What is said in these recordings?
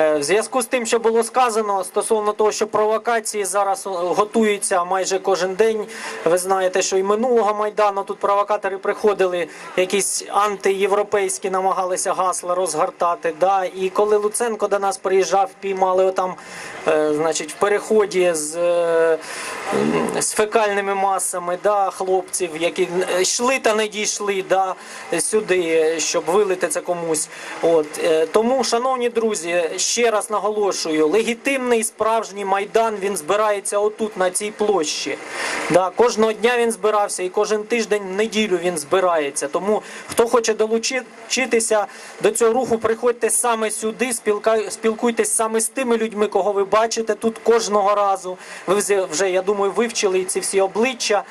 Е, В зв'язку з тим, що було сказано стосовно того, що провокації зараз е, готуються майже кожен день. Ви знаєте, що і минулого майдану тут провокатори приходили, якісь антиєвропейські намагалися гасла розгортати. Да? І коли Луценко до нас приїжджав, піймали отам, е, значить, в переході з, з фекальними масами, да, хлопців, які йшли та не дійшли да, сюди, щоб вилити це комусь. От тому, шановні друзі, ще раз наголошую: легітимний справжній майдан він збирається отут, на цій площі. Да, кожного дня він збирався, і кожен тиждень неділю він збирається. Тому хто хоче долучитися до цього руху, приходьте саме сюди, спілкуйтесь саме з тими людьми, кого ви бачите тут кожного разу. Ви вже, я думаю, вивчили ці всі обличчя.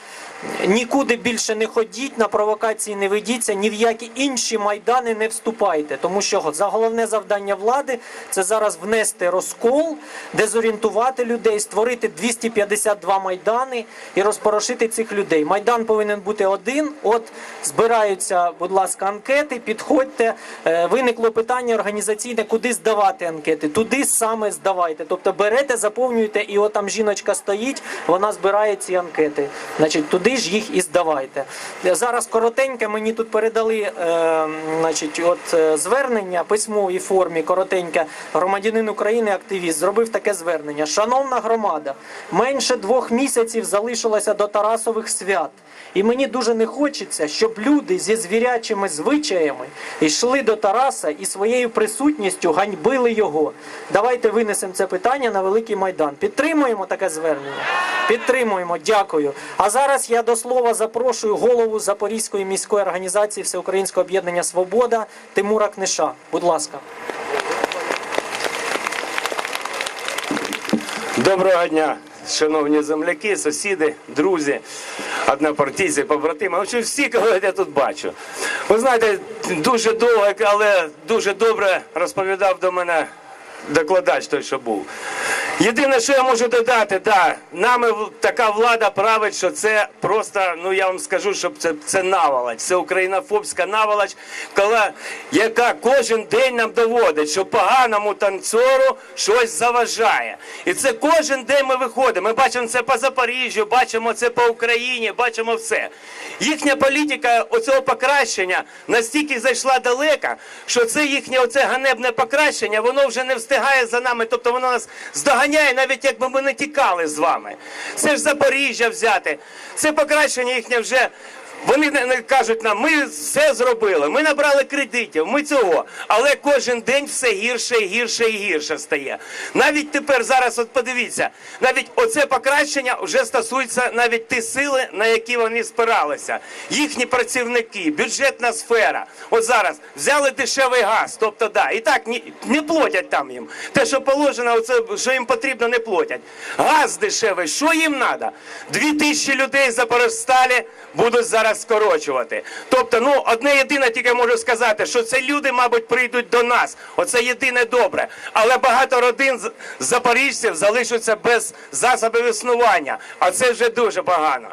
Нікуди більше не ходіть, на провокації не ведіться, ні в які інші майдани не вступайте. Тому що за головне завдання влади це зараз внести розкол, дезорієнтувати людей, створити 252 майдани і розпорошити цих людей. Майдан повинен бути один. От збираються, будь ласка, анкети. Підходьте. Е, Виникло питання організаційне, куди здавати анкети. Туди саме здавайте. Тобто берете, заповнюєте, і от там жіночка стоїть, вона збирає ці анкети. Значить, туди ж їх і здавайте. Е, Зараз коротеньке мені тут передали е, значить, от, е, звернення письмовій формі, коротеньке. Громадянин України, активіст, зробив таке звернення. Шановна громада, менше двох місяців залишилося до Тарасових свят. І мені дуже не хочеться, щоб люди зі звірячими звичаями йшли до Тараса і своєю присутністю ганьбили його. Давайте винесемо це питання на великий майдан. Підтримуємо таке звернення. Підтримуємо, дякую. А зараз я до слова запрошую голову Запорізької міської організації Всеукраїнського об'єднання Свобода Тимура Книша. Будь ласка. Доброго дня, шановні земляки, сусіди, друзі, однопартійці, побратими. Вообще всі, кого я тут бачу. Ви знаєте, дуже довго, але дуже добре розповідав до мене докладач той, що був. Єдине, що я можу додати, да, нами така влада править, що це просто, ну я вам скажу, що це, це наволоч, це українофобська наволоч, коли, яка кожен день нам доводить, що поганому танцору щось заважає. І це кожен день ми виходимо. Ми бачимо це по Запоріжжю, бачимо це по Україні, бачимо все. Їхня політика оцього покращення настільки зайшла далеко, що це їхнє оце ганебне покращення, воно вже не встигає за нами, тобто воно нас здоганяє, навіть якби ми не тікали з вами. Це ж Запоріжжя взяти. Це покращення їхнє вже. Вони не- кажуть нам, ми все зробили, ми набрали кредитів, ми цього. Але кожен день все гірше і гірше і гірше стає. Навіть тепер зараз, от подивіться, навіть оце покращення вже стосується навіть ті сили, на які вони спиралися. Їхні працівники, бюджетна сфера. От зараз взяли дешевий газ, тобто да, і так не платять там їм. Те, що положено, оце, що їм потрібно, не платять. Газ дешевий, що їм треба? Дві тисячі людей за Запорожсталі будуть зараз скорочувати. Тобто, ну одне єдине тільки можу сказати, що це люди, мабуть, прийдуть до нас. Оце єдине добре. Але багато родин запоріжців залишаться без засобів існування. А це вже дуже погано.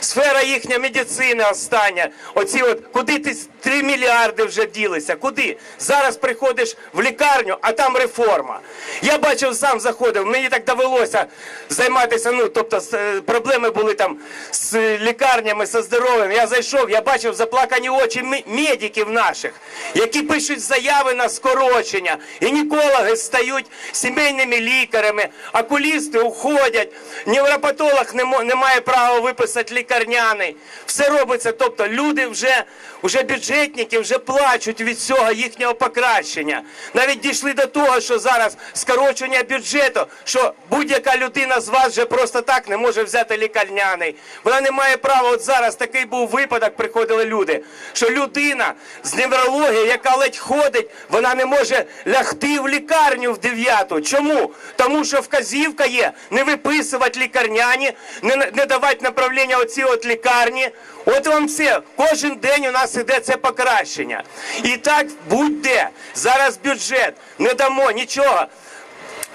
Сфера їхня медицини остання. Оці от куди ти 3 мільярди вже ділися? Куди? Зараз приходиш в лікарню, а там реформа. Я бачив, сам заходив. Мені так довелося займатися. Ну тобто е, проблеми були там з лікарнями, зі здоров'ям. Я зайшов, я бачив заплакані очі медиків наших, які пишуть заяви на скорочення. Гінекологи стають сімейними лікарями, окулісти уходять, невропатолог не, має права виписати лікарняний. Все робиться. Тобто люди вже, вже бюджетники вже плачуть від цього їхнього покращення. Навіть дійшли до того, що зараз скорочення бюджету, що будь-яка людина з вас вже просто так не може взяти лікарняний. Вона не має права. От зараз такий був випадок, приходили люди, що людина з неврології, яка ледь ходить, вона не може лягти в лікарню в дев'яту. Чому? Тому що вказівка є не виписувати лікарняні, не, не давати направлення оці от лікарні. От вам це. Кожен день у нас іде це покращення. І так будь-де. Зараз бюджет. Не дамо нічого.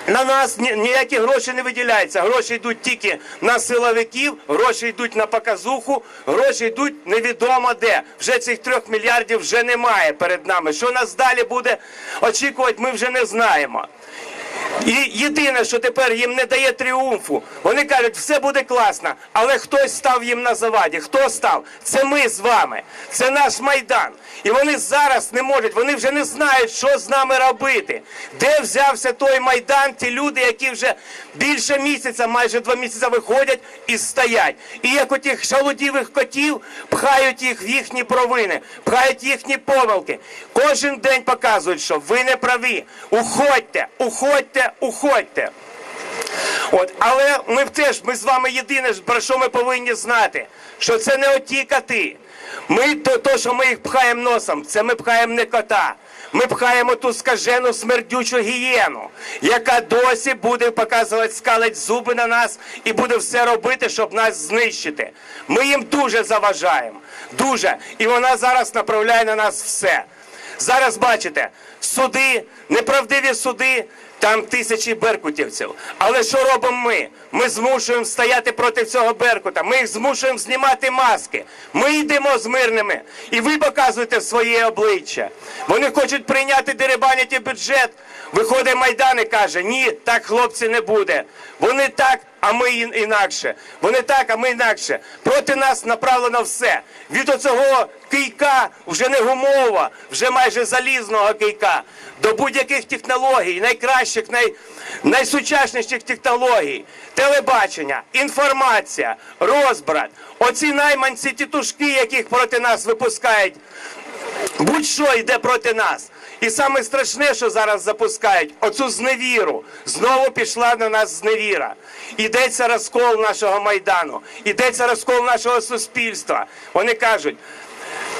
На нас ніякі гроші не виділяються. Гроші йдуть тільки на силовиків, гроші йдуть на показуху, гроші йдуть невідомо де. Вже цих трьох мільярдів вже немає перед нами. Що нас далі буде очікувати, ми вже не знаємо. І єдине, що тепер їм не дає тріумфу, вони кажуть, все буде класно, але хтось став їм на заваді. Хто став? Це ми з вами, це наш майдан. І вони зараз не можуть, вони вже не знають, що з нами робити. Де взявся той майдан, ті люди, які вже більше місяця, майже два місяці виходять і стоять. І як отих шалудівих котів пхають їх в їхні провини, пхають їхні помилки. Кожен день показують, що ви не праві. Уходьте, уходьте, уходьте. От, але ми теж, ми з вами єдине, про що ми повинні знати, що це не оті коти. Ми то, то, що ми їх пхаємо носом, це ми пхаємо не кота. Ми пхаємо ту скажену смердючу гієну, яка досі буде показувати, скалить зуби на нас і буде все робити, щоб нас знищити. Ми їм дуже заважаємо. Дуже. І вона зараз направляє на нас все. Зараз бачите, суди, неправдиві суди, там тисячі беркутівців. Але що робимо ми? Ми змушуємо стояти проти цього беркута. Ми їх змушуємо знімати маски. Ми йдемо з мирними. І ви показуєте своє обличчя. Вони хочуть прийняти деребаніті бюджет. Виходить Майдан і каже, ні, так хлопці не буде. Вони так, а ми інакше. Вони так, а ми інакше. Проти нас направлено все. Від оцього кийка вже не гумова, вже майже залізного кийка. До будь-яких технологій, найкращих, най, найсучасніших технологій, телебачення, інформація, розбрат. Оці найманці тітушки, яких проти нас випускають будь-що йде проти нас. І саме страшне, що зараз запускають, оцю зневіру. Знову пішла на нас зневіра. Ідеться розкол нашого майдану, ідеться розкол нашого суспільства. Вони кажуть,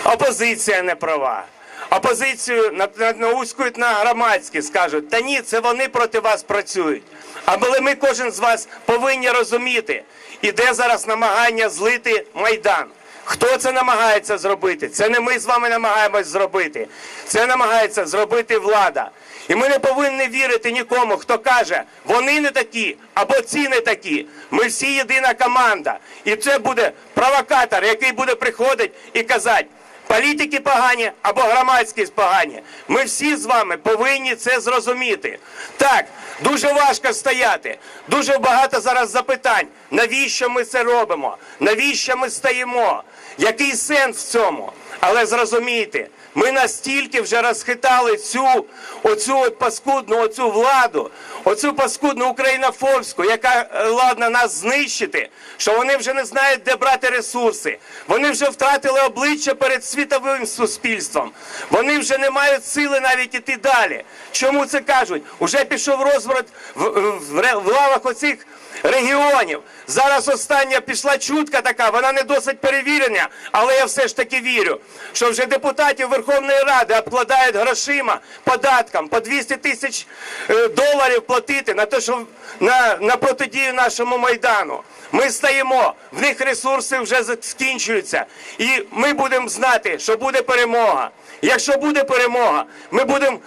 опозиція не права. Опозицію на- на- науськують на громадські, скажуть, та ні, це вони проти вас працюють. Але ми кожен з вас повинні розуміти, іде зараз намагання злити майдан. Хто це намагається зробити? Це не ми з вами намагаємось зробити. Це намагається зробити влада. І ми не повинні вірити нікому, хто каже, вони не такі або ці не такі. Ми всі єдина команда. І це буде провокатор, який буде приходити і казати. Політики погані або громадськість погані. Ми всі з вами повинні це зрозуміти. Так, дуже важко стояти. Дуже багато зараз запитань. Навіщо ми це робимо? Навіщо ми стоїмо? Який сенс в цьому? Але зрозумійте, ми настільки вже розхитали цю оцю от паскудну оцю владу, оцю паскудну українофобську, яка е, ладна нас знищити, що вони вже не знають, де брати ресурси. Вони вже втратили обличчя перед світовим суспільством. Вони вже не мають сили навіть іти далі. Чому це кажуть? Уже пішов розворот в, в, в лавах оцих регіонів. Зараз остання пішла чутка така, вона не досить перевірена, але я все ж таки вірю, що вже депутатів Верховної Ради обкладають грошима, податком по 200 тисяч е, доларів платити на те, що на, на протидію нашому майдану. Ми стоїмо, в них ресурси вже скінчуються, і ми будемо знати, що буде перемога. Якщо буде перемога, ми будемо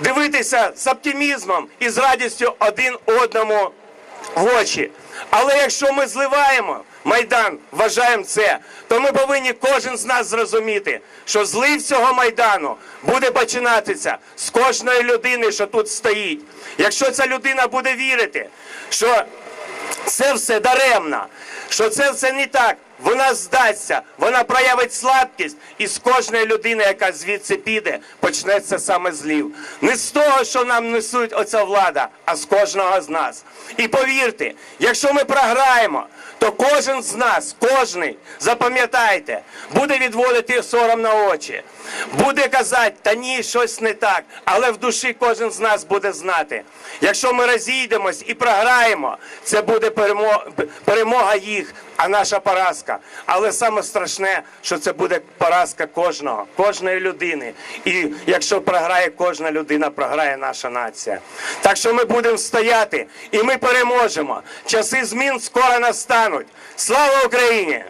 дивитися з оптимізмом і з радістю один одному в очі. Але якщо ми зливаємо майдан, вважаємо це, то ми повинні кожен з нас зрозуміти, що злив цього майдану буде починатися з кожної людини, що тут стоїть. Якщо ця людина буде вірити, що це все даремно, що це все не так. Вона здасться, вона проявить слабкість, і з кожної людини, яка звідси піде, почнеться саме злів. Не з того, що нам несуть оця влада, а з кожного з нас. І повірте, якщо ми програємо, то кожен з нас, кожний, запам'ятайте, буде відводити сором на очі, буде казати, та ні, щось не так, але в душі кожен з нас буде знати. Якщо ми розійдемось і програємо, це буде перемо- перемога їх, а наша поразка. Але саме страшне, що це буде поразка кожного, кожної людини. І якщо програє кожна людина, програє наша нація. Так що ми будемо стояти і ми переможемо. Часи змін скоро настануть. Слава Україні!